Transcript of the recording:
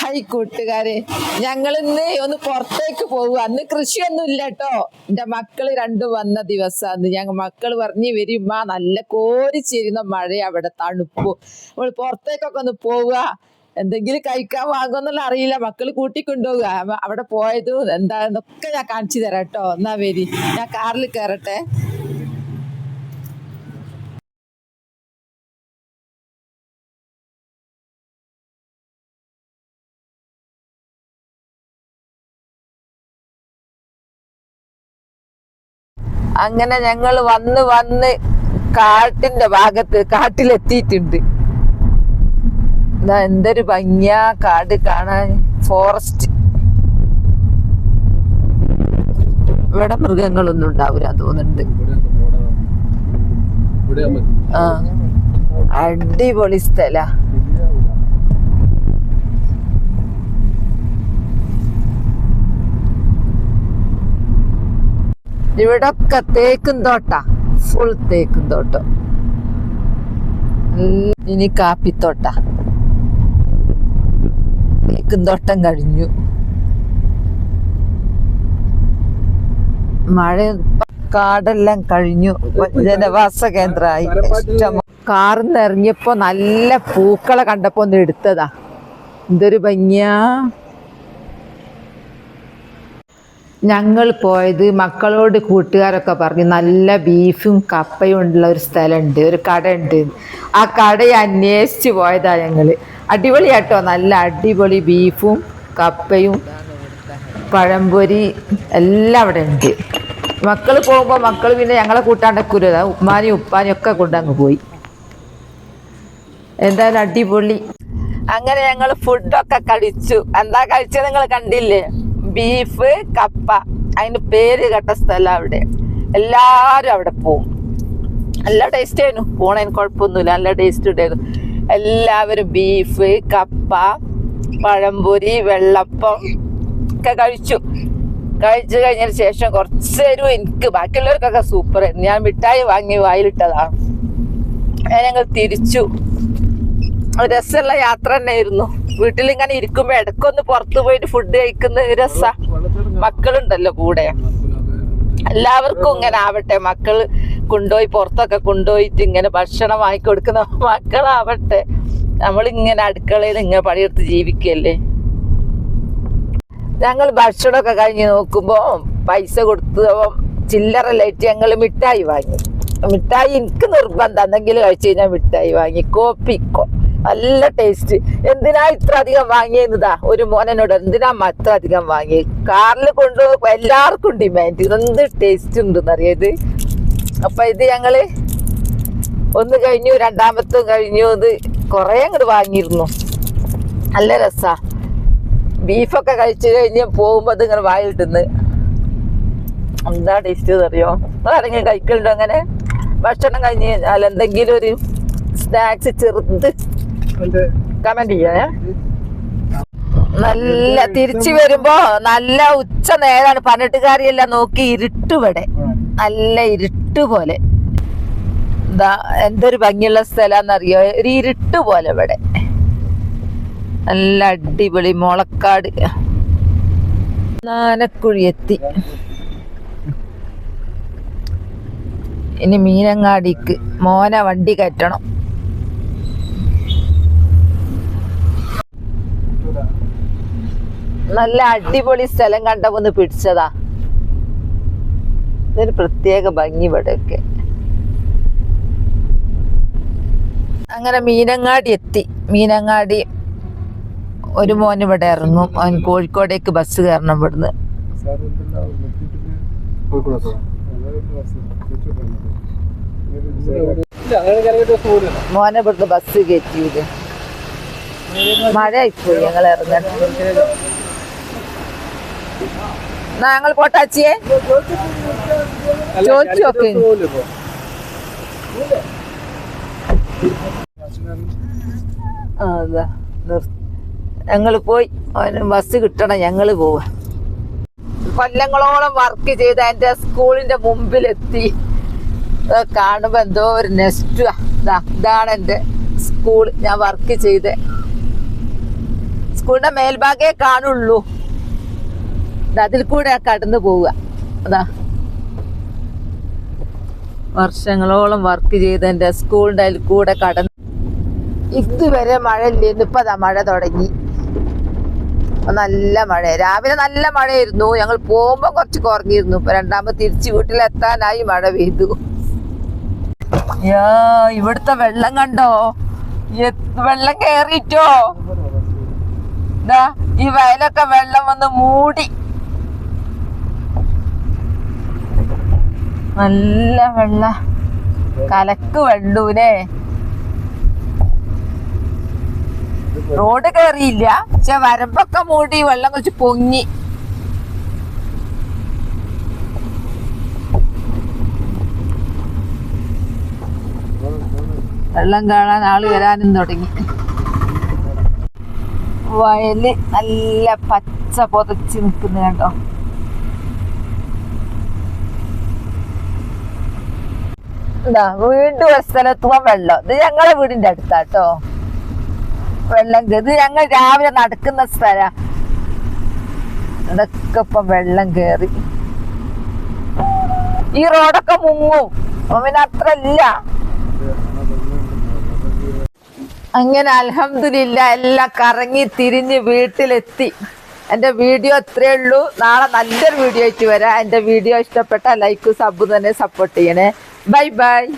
Hi കൂട്ടുകാരെ. ഞങ്ങൾ ഇന്ന് ഒന്ന് പുറത്തേക്ക് പോകുക അന്ന് കൃഷിയൊന്നും ഇല്ല കേട്ടോ എന്റെ മക്കൾ രണ്ടും വന്ന ദിവസമാണ് ഞങ്ങൾ മക്കൾ പറഞ്ഞു വരുമ്പോ നല്ല കോരിച്ചിരുന്ന മഴ അവിടെ തണുപ്പ്. നമ്മൾ പുറത്തേക്കൊക്കെ ഒന്ന് പോവുക. എന്തെങ്കിലും കഴിക്കാൻ വാങ്ങുമെന്നുള്ള അറിയില്ല. മക്കൾ കൂട്ടിക്കൊണ്ടുപോവുക. അപ്പൊ അവിടെ പോയതും എന്താന്നൊക്കെ ഞാൻ കാണിച്ചു തരാം കേട്ടോ എന്നാ വരി. ഞാൻ കാറിൽ കയറട്ടെ. അങ്ങനെ ഞങ്ങൾ വന്ന് വന്ന് കാട്ടിന്റെ ഭാഗത്ത് കാട്ടിലെത്തിയിട്ടുണ്ട്. എന്തൊരു ഭംഗിയാ കാട് കാണാൻ ഫോറസ്റ്റ്. ഇവിടെ മൃഗങ്ങളൊന്നും ഉണ്ടാവില്ല തോന്നുന്നുണ്ട്. ആ അടിപൊളി സ്ഥല. ഇവിടൊക്കെ തേക്കും തോട്ട. ഫുൾ തേക്കും തോട്ടം. ഇനി കാപ്പിത്തോട്ട. തേക്കും തോട്ടം കഴിഞ്ഞു. മഴ കാടെല്ലാം കഴിഞ്ഞു. ജനവാസ കേന്ദ്രമായി. ഇഷ്ടം. കാറിന്ന് ഇറങ്ങിയപ്പോ നല്ല പൂക്കളെ കണ്ടപ്പോ ഒന്ന് എടുത്തതാ. എന്തൊരു ഭംഗിയാ. ഞങ്ങൾ പോയത് മക്കളോട് കൂട്ടുകാരൊക്കെ പറഞ്ഞു നല്ല ബീഫും കപ്പയും ഉള്ള ഒരു സ്ഥലമുണ്ട് ഒരു കട ഉണ്ട് ആ കടയെ അന്വേഷിച്ച് പോയതാ ഞങ്ങൾ. അടിപൊളിയാട്ടോ നല്ല അടിപൊളി ബീഫും കപ്പയും പഴംപൊരി എല്ലാം അവിടെ ഉണ്ട്. മക്കൾ പോകുമ്പോൾ മക്കൾ പിന്നെ ഞങ്ങളെ കൂട്ടാണ്ടക്കൂല ഉമ്മാനും ഉപ്പാനും ഒക്കെ കൊണ്ടങ്ങ് പോയി. എന്തായാലും അടിപൊളി. അങ്ങനെ ഞങ്ങൾ ഫുഡൊക്കെ കഴിച്ചു. എന്താ കഴിച്ചത് നിങ്ങൾ കണ്ടില്ലേ? ബീഫ് കപ്പ അതിന് പേര് കേട്ട സ്ഥലം അവിടെ. എല്ലാരും അവിടെ പോവും. നല്ല ടേസ്റ്റ് ആയിരുന്നു. പോണതിന് കുഴപ്പമൊന്നുമില്ല. നല്ല ടേസ്റ്റ് ഉണ്ടായിരുന്നു. എല്ലാവരും ബീഫ് കപ്പ പഴംപൊരി വെള്ളപ്പം ഒക്കെ കഴിച്ചു. കഴിച്ചു കഴിഞ്ഞതിന് ശേഷം കുറച്ച് നേരം എനിക്ക് ബാക്കിയുള്ളവർക്കൊക്കെ സൂപ്പർ ഞാൻ മിഠായി വാങ്ങി വായിലിട്ടതാണ്. ഞങ്ങൾ തിരിച്ചു. രസമുള്ള യാത്ര തന്നെയായിരുന്നു. വീട്ടിൽ ഇങ്ങനെ ഇരിക്കുമ്പോ ഇടക്കൊന്ന് പുറത്തു പോയിട്ട് ഫുഡ് കഴിക്കുന്ന രസ. മക്കളുണ്ടല്ലോ കൂടെ. എല്ലാവർക്കും ഇങ്ങനെ ആവട്ടെ. മക്കൾ കൊണ്ടുപോയി പുറത്തൊക്കെ കൊണ്ടുപോയിട്ട് ഇങ്ങനെ ഭക്ഷണം വാങ്ങിക്കൊടുക്കുന്ന മക്കളാവട്ടെ. നമ്മളിങ്ങനെ അടുക്കളയിൽ ഇങ്ങനെ പണിയെടുത്ത് ജീവിക്കല്ലേ ഞങ്ങൾ ഭക്ഷണമൊക്കെ കഴിഞ്ഞ് നോക്കുമ്പോ പൈസ കൊടുത്ത് ചില്ലറ ലൈറ്റ് ഞങ്ങൾ മിഠായി വാങ്ങി. മിഠായി എനിക്ക് നിർബന്ധം. എന്തെങ്കിലും കഴിച്ചു കഴിഞ്ഞാൽ മിഠായി വാങ്ങി. കോപ്പിക്കോ നല്ല ടേസ്റ്റ് എന്തിനാ ഇത്ര അധികം വാങ്ങിയെന്നതാ? ഒരു മോനോട് എന്തിനാ അത്ര അധികം വാങ്ങി കാറിൽ കൊണ്ട് എല്ലാവർക്കും ഡിമാൻഡ് എന്ത് ടേസ്റ്റ് ഉണ്ടെന്ന് അറിയത് അപ്പൊ ഇത് ഞങ്ങൾ ഒന്ന് കഴിഞ്ഞു രണ്ടാമത്തും കഴിഞ്ഞു. ഇത് കുറെ അങ്ങോട്ട് വാങ്ങിയിരുന്നു. നല്ല രസാ. ബീഫൊക്കെ കഴിച്ചു കഴിഞ്ഞ് പോകുമ്പോ അത് ഇങ്ങനെ വായിട്ടിന്ന് എന്താ ടേസ്റ്റ് അറിയോ ആരെങ്കിലും കഴിക്കലുണ്ടോ അങ്ങനെ? ഭക്ഷണം കഴിഞ്ഞ് എന്തെങ്കിലും ഒരു സ്നാക്സ് ചെറുത് കമന്റ് നല്ല തിരിച്ചു വരുമ്പോ നല്ല ഉച്ച നേരാണ്. പതിനെട്ട് കാര്യമല്ല നോക്കി ഇരുട്ടുവിടെ നല്ല ഇരുട്ട് പോലെ. എന്താ എന്തൊരു ഭംഗിയുള്ള സ്ഥലാന്നറിയോ? ഒരു ഇരുട്ട് പോലെ ഇവിടെ. നല്ല അടിപൊളി മുളക്കാട്. നാനക്കുഴി എത്തി. ഇനി മീനങ്ങാടിക്ക് മോനെ വണ്ടി കയറ്റണം. നല്ല അടിപൊളി സ്ഥലം കണ്ടപ്പോ പിടിച്ചതാ. ഇതൊരു പ്രത്യേക ഭംഗി ഇവിടെയൊക്കെ. അങ്ങനെ മീനങ്ങാടി എത്തി. മീനങ്ങാടി ഒരു മോൻ ഇവിടെ ഇറങ്ങും. അവൻ കോഴിക്കോടേക്ക് ബസ് കയറണം ഇവിടുന്ന്. മോനെ ഇവിടുന്ന് ബസ് കയറ്റി മഴ ആയിപ്പോയി ഞങ്ങൾ ഇറങ്ങണം ഞങ്ങൾ പോട്ടാച്ചിയെ ചോദിച്ചു നോക്ക് ഞങ്ങൾ പോയി. അവന് ബസ് കിട്ടണം ഞങ്ങൾ പോവാ. കൊല്ലങ്ങളോളം വർക്ക് ചെയ്ത് എന്റെ സ്കൂളിന്റെ മുമ്പിലെത്തി. കാണുമ്പോ എന്തോ ഒരു നെസ്റ്റ് ഇതാണ് എന്റെ സ്കൂൾ ഞാൻ വർക്ക് ചെയ്ത. സ്കൂളിന്റെ മേൽഭാഗേ കാണുള്ളൂ. അതിൽ കൂടെ കടന്നു പോവുക. അതാ. വർഷങ്ങളോളം വർക്ക് ചെയ്ത് എന്റെ സ്കൂളിന്റെ അതിൽ കൂടെ കടന്ന് ഇതുവരെ മഴ ഇല്ലായിരുന്നു. ഇന്നിപ്പതാ മഴ തുടങ്ങി. നല്ല മഴ. രാവിലെ നല്ല മഴയായിരുന്നു. ഞങ്ങൾ പോകുമ്പോ കുറച്ച് കുറഞ്ഞിരുന്നു. ഇപ്പൊ രണ്ടാമത് തിരിച്ചു വീട്ടിലെത്താനായി മഴ പെയ്തു. യാ ഇവിടുത്തെ വെള്ളം കണ്ടോ? വെള്ളം കേറിയിട്ടോ? ഈ വയലൊക്കെ വെള്ളം വന്ന് മൂടി. നല്ല വെള്ള കലക്ക് വെള്ളൂലേ റോഡ് കയറിയില്ല പക്ഷെ വരമ്പൊക്കെ മൂടി വെള്ളം കുറച്ച് പൊങ്ങി. വെള്ളം കാണാൻ ആൾ വരാനും തുടങ്ങി. വയൽ നല്ല പച്ച പൊതച്ച് നിൽക്കുന്ന കണ്ടോ എന്താ വീണ്ടും ഒരു വെള്ളം. ഇത് ഞങ്ങളെ വീടിന്റെ അടുത്താട്ടോ. വെള്ളം ഇത് ഞങ്ങൾ രാവിലെ നടക്കുന്ന സ്ഥല. ഇതൊക്കെ വെള്ളം കേറി. ഈ റോഡൊക്കെ മുങ്ങും. അവന് അത്ര ഇല്ല. അങ്ങനെ അലഹമില്ല എല്ലാം കറങ്ങി തിരിഞ്ഞ് വീട്ടിലെത്തി. എന്റെ വീഡിയോ ഇത്രയേ ഉള്ളൂ. നാളെ നല്ലൊരു വീഡിയോ ആയിട്ട് വരാം. എന്റെ വീഡിയോ ഇഷ്ടപ്പെട്ട ലൈക്കും സബ് തന്നെ സപ്പോർട്ട് ചെയ്യണേ. Bye bye.